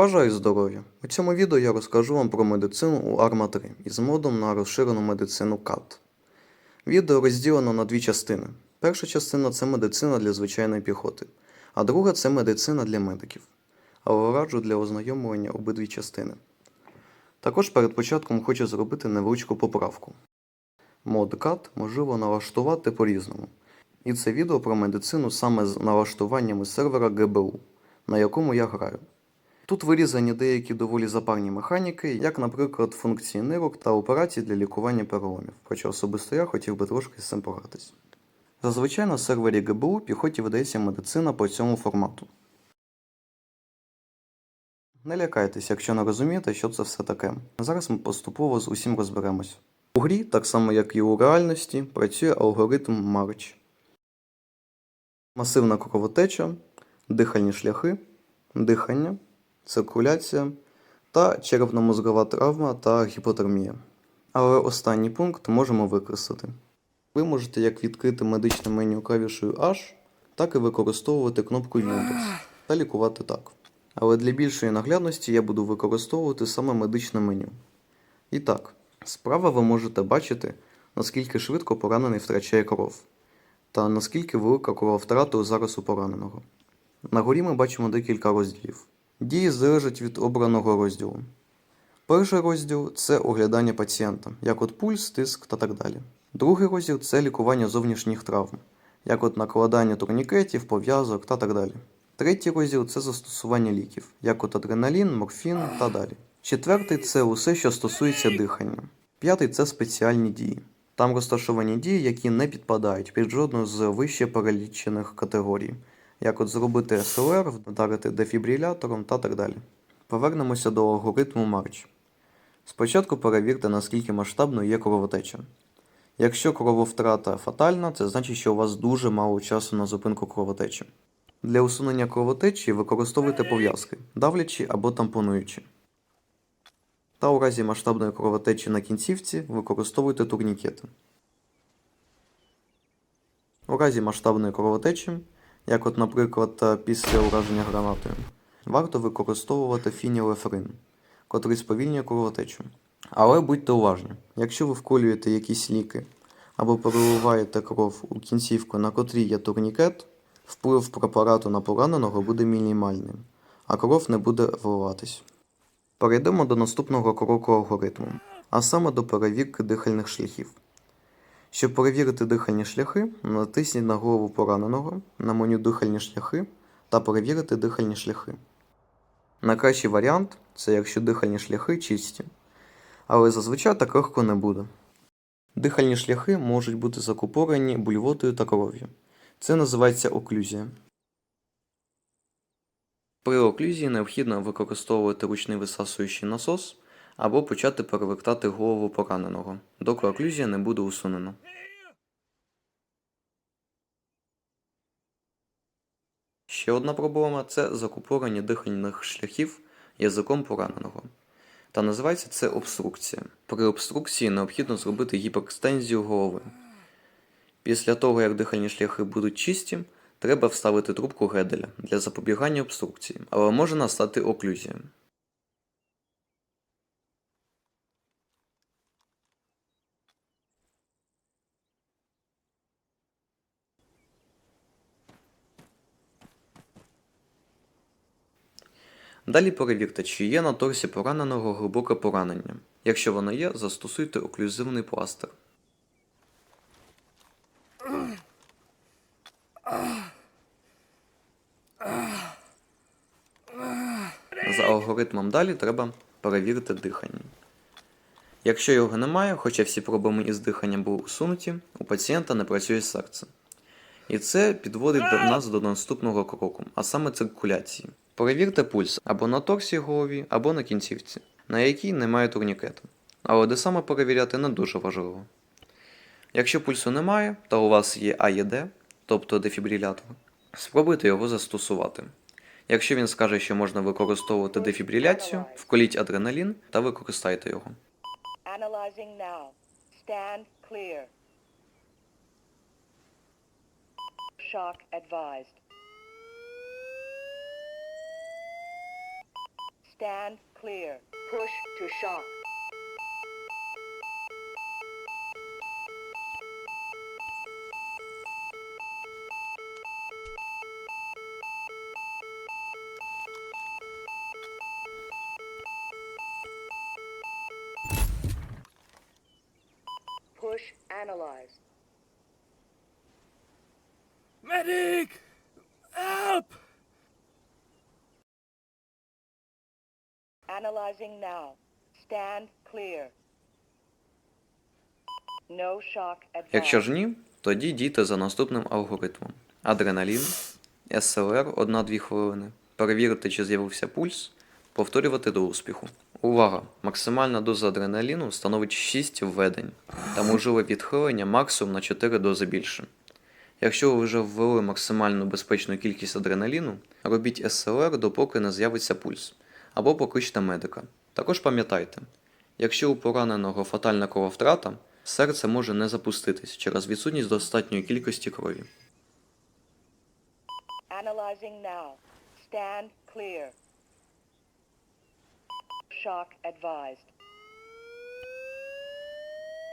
Бажаю здоров'я! У цьому відео я розкажу вам про медицину у ARMA 3 із модом на розширену медицину CAT. Відео розділено на дві частини. Перша частина це медицина для звичайної піхоти, а друга це медицина для медиків. Але раджу для ознайомлення обидві частини. Також перед початком хочу зробити невеличку поправку. Мод CAT можливо налаштувати по-різному. І це відео про медицину саме з налаштуваннями сервера GBU, на якому я граю. Тут вирізані деякі доволі запарні механіки, як, наприклад, функції нирок та операцій для лікування переломів, хоча особисто я хотів би трошки з цим погратись. Зазвичай на сервері ГБУ піхоті видається медицина по цьому формату. Не лякайтесь, якщо не розумієте, що це все таке. Зараз ми поступово з усім розберемось. У грі, так само як і у реальності, працює алгоритм Марч. Масивна кровотеча, дихальні шляхи, дихання, циркуляція та черепно-мозгова травма та гіпотермія. Але останній пункт можемо викреслити. Ви можете як відкрити медичне меню клавішою H, так і використовувати кнопку Windows та лікувати так. Але для більшої наглядності я буду використовувати саме медичне меню. І так, справа ви можете бачити, наскільки швидко поранений втрачає кров, та наскільки велика крововтрата зараз у пораненого. На горі ми бачимо декілька розділів. Дії залежать від обраного розділу. Перший розділ це оглядання пацієнта, як от пульс, тиск та так далі. Другий розділ це лікування зовнішніх травм, як от накладання турнікетів, пов'язок та так далі. Третій розділ це застосування ліків, як от адреналін, морфін та далі. Четвертий це усе, що стосується дихання. П'ятий це спеціальні дії. Там розташовані дії, які не підпадають під жодну з вище перелічених категорій, як от зробити СЛР, вдарити дефібрилятором та так далі. Повернемося до алгоритму Марч. Спочатку перевірте, наскільки масштабною є кровотеча. Якщо крововтрата фатальна, це значить, що у вас дуже мало часу на зупинку кровотечі. Для усунення кровотечі використовуйте пов'язки, давлячі або тампонуючі. Та у разі масштабної кровотечі на кінцівці використовуйте турнікети. У разі масштабної кровотечі, як от, наприклад, е, після ураження гранатою, варто використовувати фінілефрин, котрий сповільнює кровотечу. Але будьте уважні, якщо ви вколюєте якісь ліки або переливаєте кров у кінцівку, на котрій є турнікет, вплив препарату на пораненого буде мінімальним, а кров не буде вливатись. Перейдемо до наступного кроку алгоритму, а саме до перевірки дихальних шляхів. Щоб перевірити дихальні шляхи, натисніть на голову пораненого на меню дихальні шляхи та перевірити дихальні шляхи. Найкращий варіант це якщо дихальні шляхи чисті, але зазвичай так легко не буде. Дихальні шляхи можуть бути закупорені бульвотою та кров'ю. Це називається оклюзія. При оклюзії необхідно використовувати ручний висасуючий насос або почати перевертати голову пораненого, доки оклюзія не буде усунена. Ще одна проблема це закупорення дихальних шляхів язиком пораненого. Та називається це обструкція. При обструкції необхідно зробити гіперекстензію голови. Після того, як дихальні шляхи будуть чисті, треба вставити трубку Геделя для запобігання обструкції, але може настати оклюзія. Далі перевірте, чи є на торсі пораненого глибоке поранення. Якщо воно є, застосуйте оклюзивний пластир. За алгоритмом далі треба перевірити дихання. Якщо його немає, хоча всі проблеми із диханням були усунуті, у пацієнта не працює серце. І це підводить до нас до наступного кроку, а саме циркуляції. Перевірте пульс або на торсі голові, або на кінцівці, на якій немає турнікету. Але де саме перевіряти не дуже важливо. Якщо пульсу немає, та у вас є АЄД, тобто дефібрилятор, спробуйте його застосувати. Якщо він скаже, що можна використовувати дефібриляцію, вколіть адреналін та використайте його. Shock advised. Stand clear. Push to shock. Push analyze. Medic! Analyzing now. Stand clear. No shock. Якщо ж ні, тоді дійте за наступним алгоритмом: адреналін, СЛР 1-2 хвилини, перевірити, чи з'явився пульс, повторювати до успіху. Увага! Максимальна доза адреналіну становить 6 введень, та можливе відхилення максимум на 4 дози більше. Якщо ви вже ввели максимальну безпечну кількість адреналіну, робіть СЛР, допоки не з'явиться пульс, або покличте медика. Також пам'ятайте, якщо у пораненого фатальна крововтрата, серце може не запуститись через відсутність достатньої кількості крові. Analyzing now. Stand clear. Shock advised.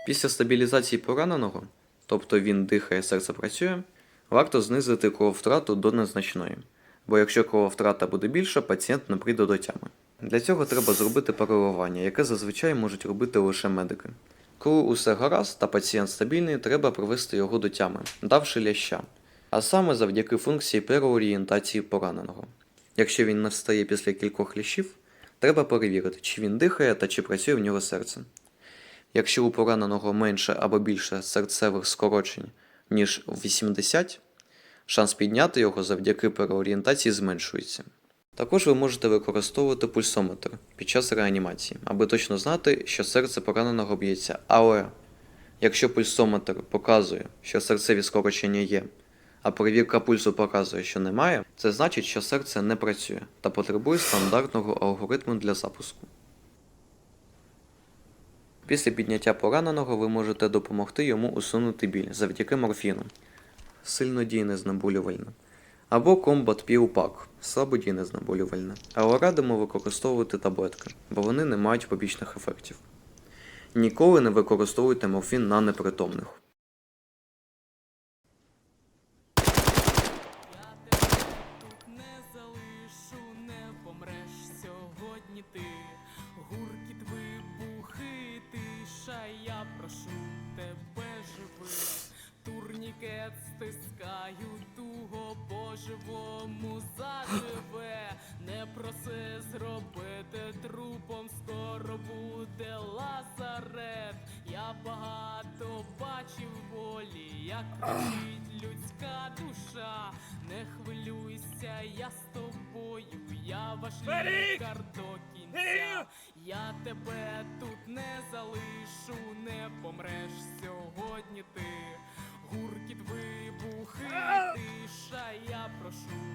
Після стабілізації пораненого, тобто він дихає, серце працює, варто знизити крововтрату до незначної, бо якщо крововтрата буде більша, пацієнт не прийде до тями. Для цього треба зробити переливання, яке зазвичай можуть робити лише медики. Коли усе гаразд та пацієнт стабільний, треба привести його до тями, давши ляща, а саме завдяки функції переорієнтації пораненого. Якщо він не встає після кількох лящів, треба перевірити, чи він дихає та чи працює в нього серце. Якщо у пораненого менше або більше серцевих скорочень, ніж 80, шанс підняти його завдяки переорієнтації зменшується. Також ви можете використовувати пульсометр під час реанімації, аби точно знати, що серце пораненого б'ється. Але якщо пульсометр показує, що серцеві скорочення є, а перевірка пульсу показує, що немає, це значить, що серце не працює та потребує стандартного алгоритму для запуску. Після підняття пораненого ви можете допомогти йому усунути біль завдяки морфіну, сильнодійне знеболювальне, або Combat Pill Pack, слабодійне знеболювальне. Але радимо використовувати таблетки, бо вони не мають побічних ефектів. Ніколи не використовуйте морфін на непритомних. Стискаю туго по-живому заживе. Не проси зробити трупом, скоро буде лазарет. Я багато бачив болі, як кричить людська душа. Не хвилюйся, я з тобою, я ваш лікар до кінця. Я тебе тут не залишу, не помреш сьогодні ти. Я прошу тебе живи.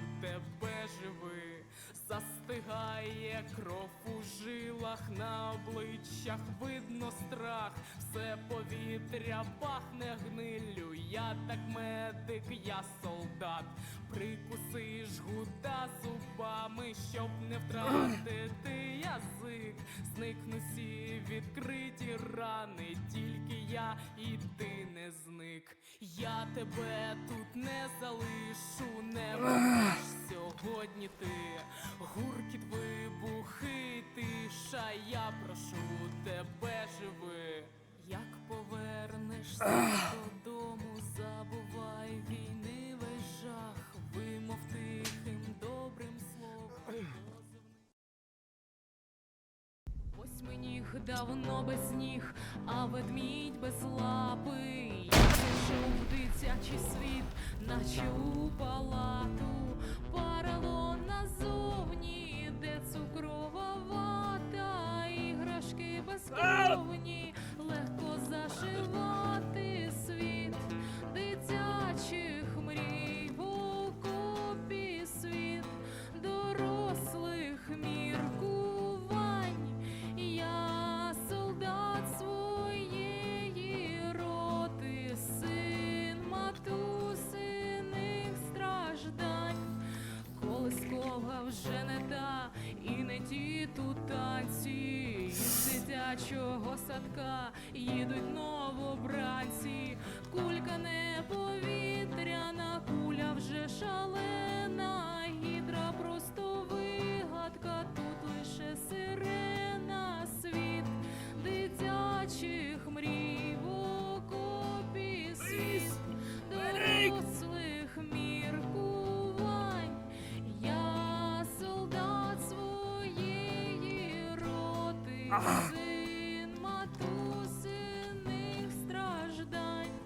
Застигає кров у жилах, на обличчях видно страх, все повітря пахне гнилю. Я так медик, я солдат. Прикуси жгута зубами, щоб не втратити язик. Зникну всі відкриті рани, тільки я і ти не зник. Я тебе тут не залишу, не помреш сьогодні ти. Гуркіт вибухи, тиша, я прошу тебе живи. Як повернешся додому, забувай війни весь жах, вимов тихим добрим словом. Восьминіг давно без ніг, а ведмідь без лапи. Я зайшов в дитячий світ, наче у палату. Парало назовні, де цукрова вата, іграшки безкровні, танці з дитячого садка їдуть новобранці. Кулька не повітряна, куля вже шалена. Гідра просто вигадка, тут лише сирена. Світ дитячих мрій син матусиних страждань.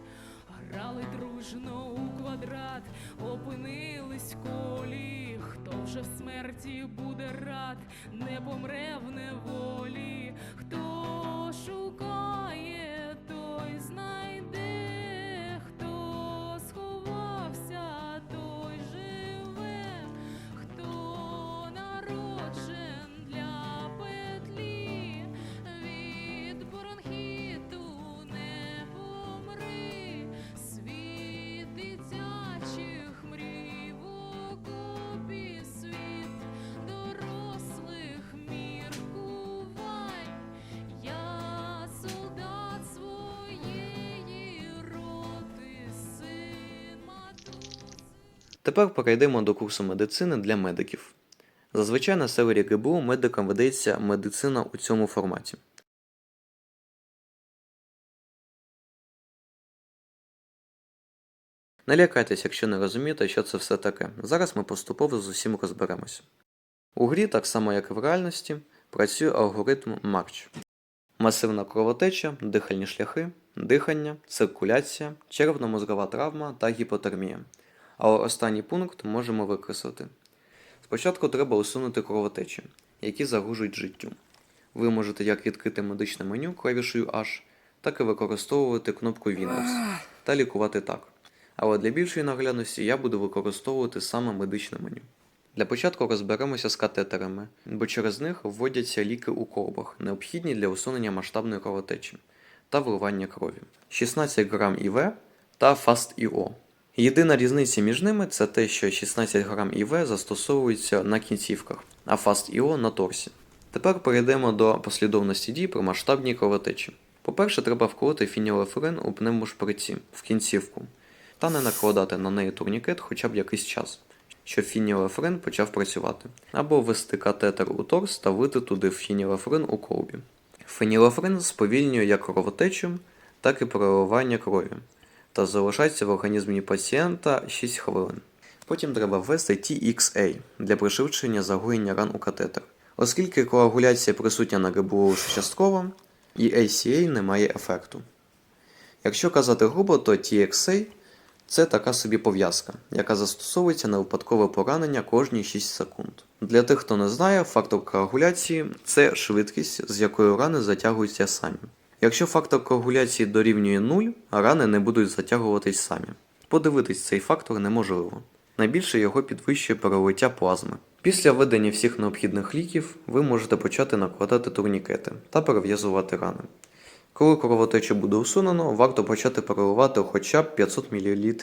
Грали дружно у квадрат, опинились в колі. Хто вже в смерті буде рад, не помре в неволі. Хто Тепер перейдемо до курсу медицини для медиків. Зазвичай на сервері ГБУ медикам ведеться медицина у цьому форматі. Не лякайтесь, якщо не розумієте, що це все таке. Зараз ми поступово з усім розберемося. У грі, так само як і в реальності, працює алгоритм Марч. Масивна кровотеча, дихальні шляхи, дихання, циркуляція, червно-мозгова травма та гіпотермія. Але останній пункт можемо викреслити. Спочатку треба усунути кровотечі, які загружують життю. Ви можете як відкрити медичне меню клавішою H, так і використовувати кнопку Windows та лікувати так. Але для більшої наглядності я буду використовувати саме медичне меню. Для початку розберемося з катетерами, бо через них вводяться ліки у колбах, необхідні для усунення масштабної кровотечі та вливання крові. 16 грам ІВ та Fast-IO. Єдина різниця між ними це те, що 16 грам ІВ застосовується на кінцівках, а Fast-IO на торсі. Тепер перейдемо до послідовності дій при масштабній кровотечі. По-перше, треба вколоти фінілефрин у пневмошприці в кінцівку та не накладати на неї турнікет хоча б якийсь час, щоб фінілефрин почав працювати, або ввести катетер у торс та вити туди фінілефрин у колбі. Фенілефрин сповільнює як кровотечу, так і переливання крові та залишається в організмі пацієнта 6 хвилин. Потім треба ввести TXA для пришвидшення загоєння ран у катетер. Оскільки коагуляція присутня на ГБУ лише частково, і ACA не має ефекту. Якщо казати грубо, то TXA це така собі пов'язка, яка застосовується на випадкове поранення кожні 6 секунд. Для тих, хто не знає, фактор коагуляції це швидкість, з якою рани затягуються самі. Якщо фактор коагуляції дорівнює 0, рани не будуть затягуватись самі. Подивитись цей фактор неможливо. Найбільше його підвищує перелиття плазми. Після введення всіх необхідних ліків ви можете почати накладати турнікети та перев'язувати рани. Коли кровотечу буде усунено, варто почати переливати хоча б 500 мл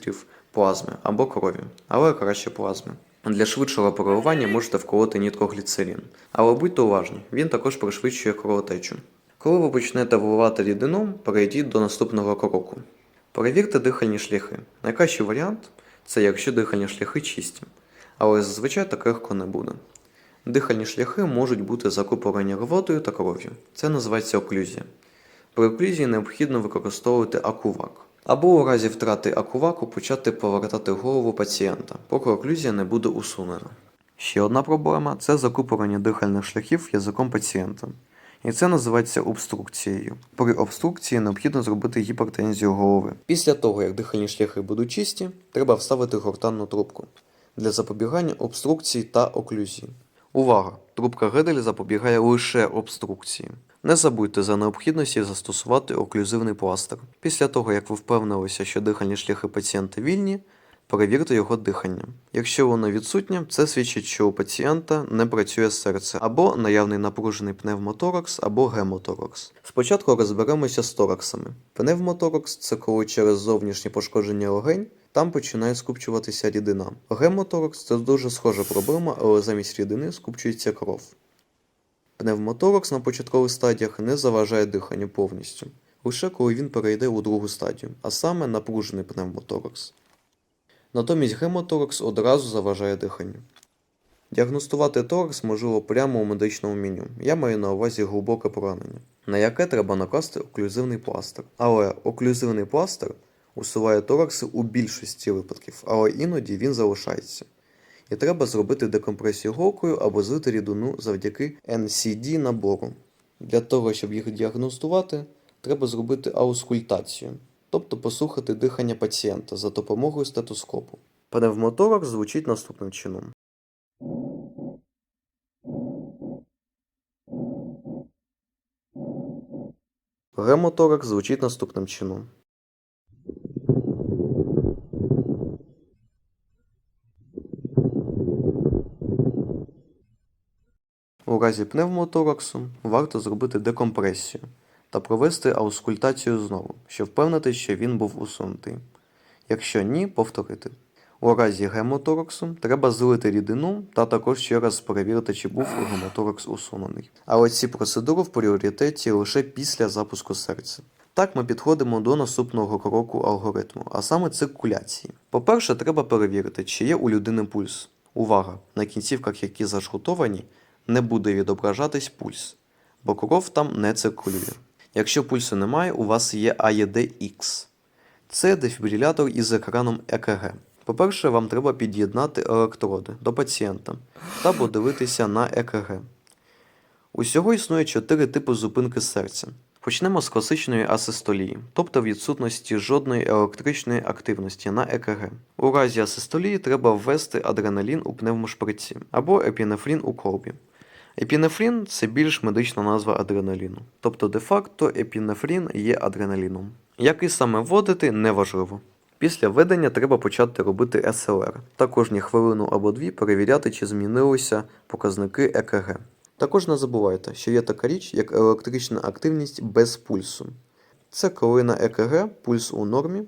плазми або крові, але краще плазми. Для швидшого переливання можете вколоти нітрогліцерин, але будьте уважні, він також пришвидшує кровотечу. Коли ви почнете вливати рідину, перейдіть до наступного кроку. Перевірте дихальні шляхи. Найкращий варіант це якщо дихальні шляхи чисті, але зазвичай так легко не буде. Дихальні шляхи можуть бути закупорені рвотою та кров'ю. Це називається оклюзія. При оклюзії необхідно використовувати акувак. Або у разі втрати акуваку почати повертати голову пацієнта, поки оклюзія не буде усунена. Ще одна проблема це закупорення дихальних шляхів язиком пацієнта. І це називається обструкцією. При обструкції необхідно зробити гіпертензію голови. Після того, як дихальні шляхи будуть чисті, треба вставити гортанну трубку для запобігання обструкції та оклюзії. Увага! Трубка Гедель запобігає лише обструкції. Не забудьте за необхідності застосувати оклюзивний пластир. Після того, як ви впевнилися, що дихальні шляхи пацієнта вільні, перевірте його дихання. Якщо воно відсутнє, це свідчить, що у пацієнта не працює серце або наявний напружений пневмоторакс або гемоторакс. Спочатку розберемося з тораксами. Пневмоторакс це коли через зовнішнє пошкодження легень там починає скупчуватися рідина. Гемоторакс це дуже схожа проблема, але замість рідини скупчується кров. Пневмоторакс на початкових стадіях не заважає диханню повністю, лише коли він перейде у другу стадію, а саме напружений пневмоторакс. Натомість гемоторакс одразу заважає диханню. Діагностувати торакс можливо прямо у медичному меню. Я маю на увазі глибоке поранення, на яке треба накласти оклюзивний пластир. Але оклюзивний пластир усуває торакси у більшості випадків, але іноді він залишається. І треба зробити декомпресію голкою або злити рідину завдяки NCD набору. Для того, щоб їх діагностувати, треба зробити аускультацію, тобто послухати дихання пацієнта за допомогою стетоскопу. Пневмоторакс звучить наступним чином. Гемоторакс звучить наступним чином. У разі пневмотораксу варто зробити декомпресію та провести аускультацію знову, щоб впевнитися, що він був усунутий. Якщо ні, повторити. У разі гемотораксу треба злити рідину та також ще раз перевірити, чи був гемоторакс усунений. Але ці процедури в пріоритеті лише після запуску серця. Так ми підходимо до наступного кроку алгоритму, а саме циркуляції. По-перше, треба перевірити, чи є у людини пульс. Увага! На кінцівках, які зашрутовані, не буде відображатись пульс, бо кров там не циркулює. Якщо пульсу немає, у вас є AED-X. Це дефібрилятор із екраном ЕКГ. По-перше, вам треба під'єднати електроди до пацієнта та подивитися на ЕКГ. Усього існує чотири типи зупинки серця. Почнемо з класичної асистолії, тобто відсутності жодної електричної активності на ЕКГ. У разі асистолії треба ввести адреналін у пневмошприці або епінефрін у колбі. Епінефрін це більш медична назва адреналіну, тобто де-факто епінефрін є адреналіном. Який саме вводити, неважливо. Після введення треба почати робити СЛР та кожні хвилину або дві перевіряти, чи змінилися показники ЕКГ. Також не забувайте, що є така річ, як електрична активність без пульсу. Це коли на ЕКГ пульс у нормі,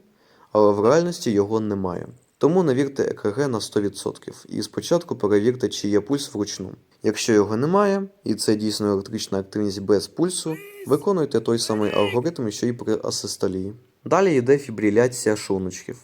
але в реальності його немає. Тому не вірте ЕКГ на 100% і спочатку перевірте, чи є пульс вручну. Якщо його немає, і це дійсно електрична активність без пульсу, виконуйте той самий алгоритм, що і при асистолії. Далі йде фібриляція шлуночків.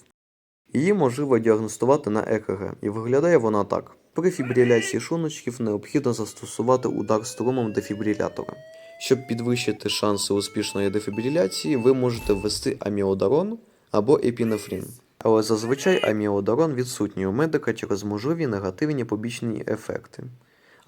Її можливо діагностувати на ЕКГ, і виглядає вона так. При фібриляції шлуночків необхідно застосувати удар струмом дефібрилятора. Щоб підвищити шанси успішної дефібриляції, ви можете ввести аміодарон або епінефрін. Але зазвичай аміодарон відсутній у медика через можливі негативні побічні ефекти,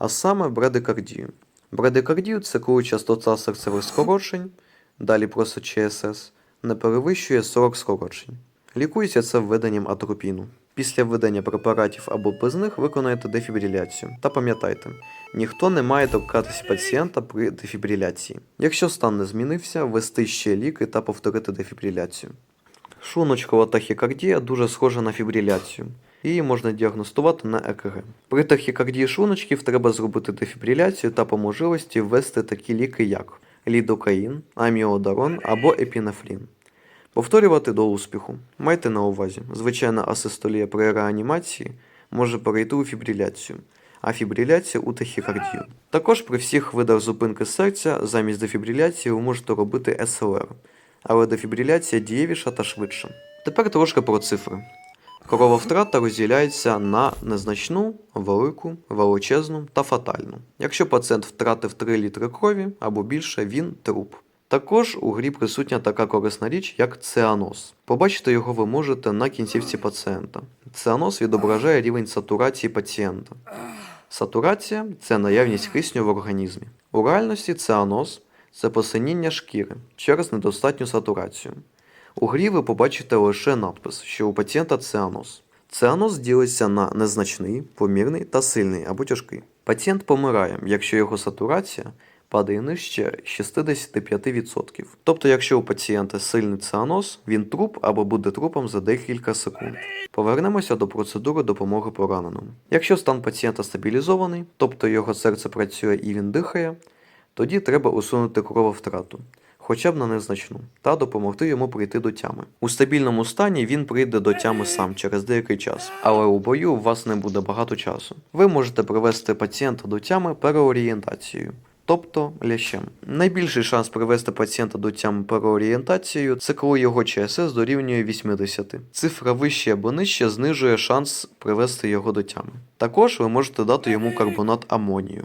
а саме брадикардію. Брадикардію це коли частота серцевих скорочень, далі просто ЧСС, не перевищує 40 скорочень. Лікується це введенням атропіну. Після введення препаратів або без них виконуєте дефібриляцію. Та пам'ятайте, ніхто не має торкатися пацієнта при дефібриляції. Якщо стан не змінився, ввести ще ліки та повторити дефібриляцію. Шлуночкова тахікардія дуже схожа на фібриляцію. Її можна діагностувати на ЕКГ. При тахікардії шлуночків треба зробити дефібриляцію та по можливості ввести такі ліки, як лідокаїн, аміодарон або епінефрін. Повторювати до успіху. Майте на увазі, звичайна асистолія при реанімації може перейти у фібриляцію, а фібриляція у тахікардію. Також при всіх видах зупинки серця замість дефібриляції ви можете робити СЛР, але дефібриляція дієвіша та швидша. Тепер трошки про цифри. Крововтрата розділяється на незначну, велику, величезну та фатальну. Якщо пацієнт втратив 3 літри крові або більше, він труп. Також у грі присутня така корисна річ, як цианоз. Побачити його ви можете на кінцівці пацієнта. Цианоз відображає рівень сатурації пацієнта. Сатурація це наявність кисню в організмі. У реальності цианоз це посиніння шкіри через недостатню сатурацію. У грі ви побачите лише надпис, що у пацієнта цианоз. Цианоз ділиться на незначний, помірний та сильний або тяжкий. Пацієнт помирає, якщо його сатурація падає нижче 65%. Тобто, якщо у пацієнта сильний цианоз, він труп або буде трупом за декілька секунд. Повернемося до процедури допомоги пораненому. Якщо стан пацієнта стабілізований, тобто його серце працює і він дихає, тоді треба усунути крововтрату, хоча б на незначну, та допомогти йому прийти до тями. У стабільному стані він прийде до тями сам через деякий час, але у бою у вас не буде багато часу. Ви можете привести пацієнта до тями переорієнтацією. тобто лящем. Найбільший шанс привести пацієнта до тями переорієнтацією це коли його ЧСС дорівнює 80. Цифра вище або нижче знижує шанс привести його до тями. Також ви можете дати йому карбонат амонію.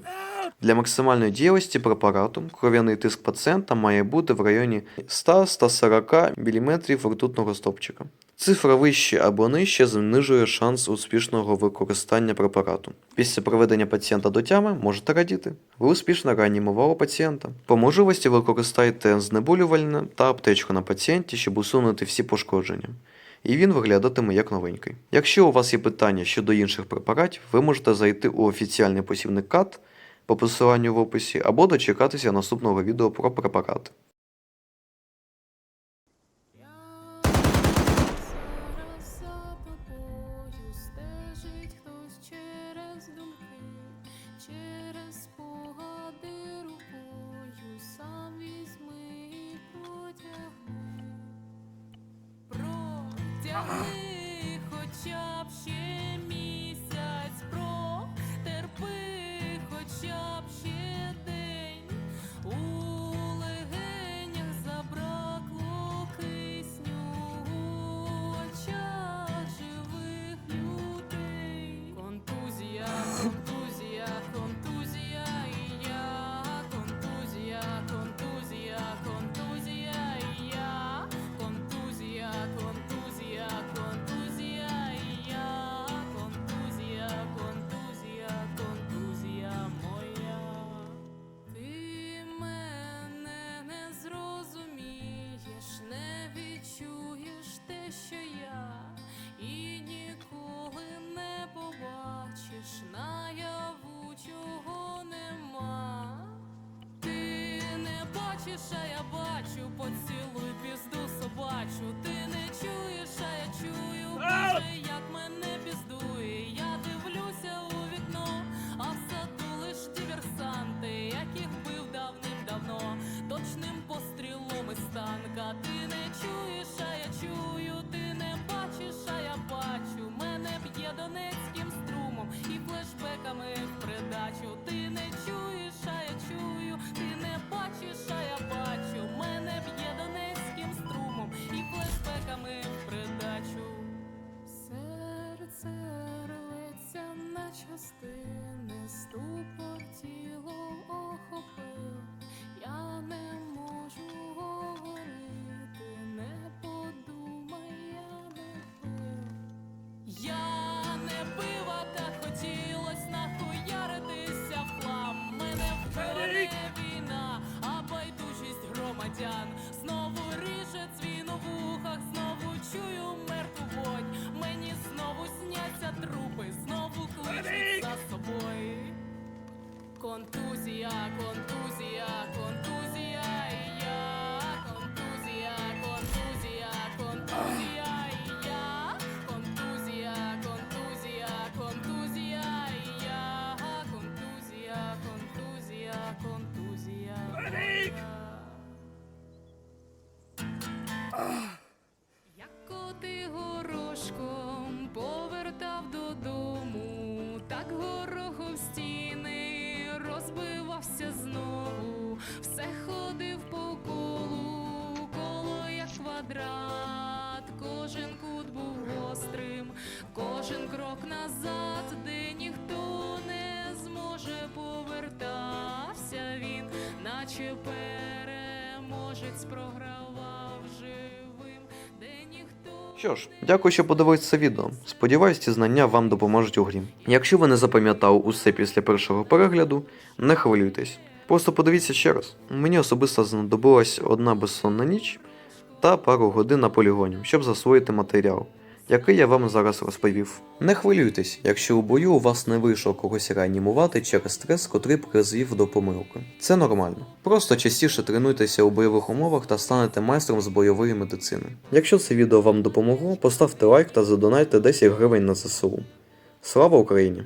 Для максимальної діялості препарату кров'яний тиск пацієнта має бути в районі 100-140 мм ртутного стопчика. Цифра вище або нижче знижує шанс успішного використання препарату. Після проведення пацієнта до тями можете радіти. Ви успішно реанімували пацієнта. По можливості використайте знеболювальне та аптечку на пацієнті, щоб усунути всі пошкодження. І він виглядатиме як новенький. Якщо у вас є питання щодо інших препаратів, ви можете зайти у офіціальний посівник КАТ по посиланню в описі або дочекатися наступного відео про препарати. Зараз за тобою стежить на kontúziá, kontúziá. Назад, де ніхто не зможе повертався він, наче переможець програвав живим, де ніхто. Що ж, дякую, що подивилися відео. Сподіваюсь, ці знання вам допоможуть у грі. Якщо ви не запам'ятали усе після першого перегляду, не хвилюйтесь. Просто подивіться ще раз. Мені особисто знадобилась одна безсонна ніч та пару годин на полігоні, щоб засвоїти матеріал, який я вам зараз розповів. Не хвилюйтесь, якщо у бою у вас не вийшло когось реанімувати через стрес, котрий призвів до помилки. Це нормально. Просто частіше тренуйтеся у бойових умовах та станете майстром з бойової медицини. Якщо це відео вам допомогло, поставте лайк та задонайте 10 гривень на ЗСУ. Слава Україні!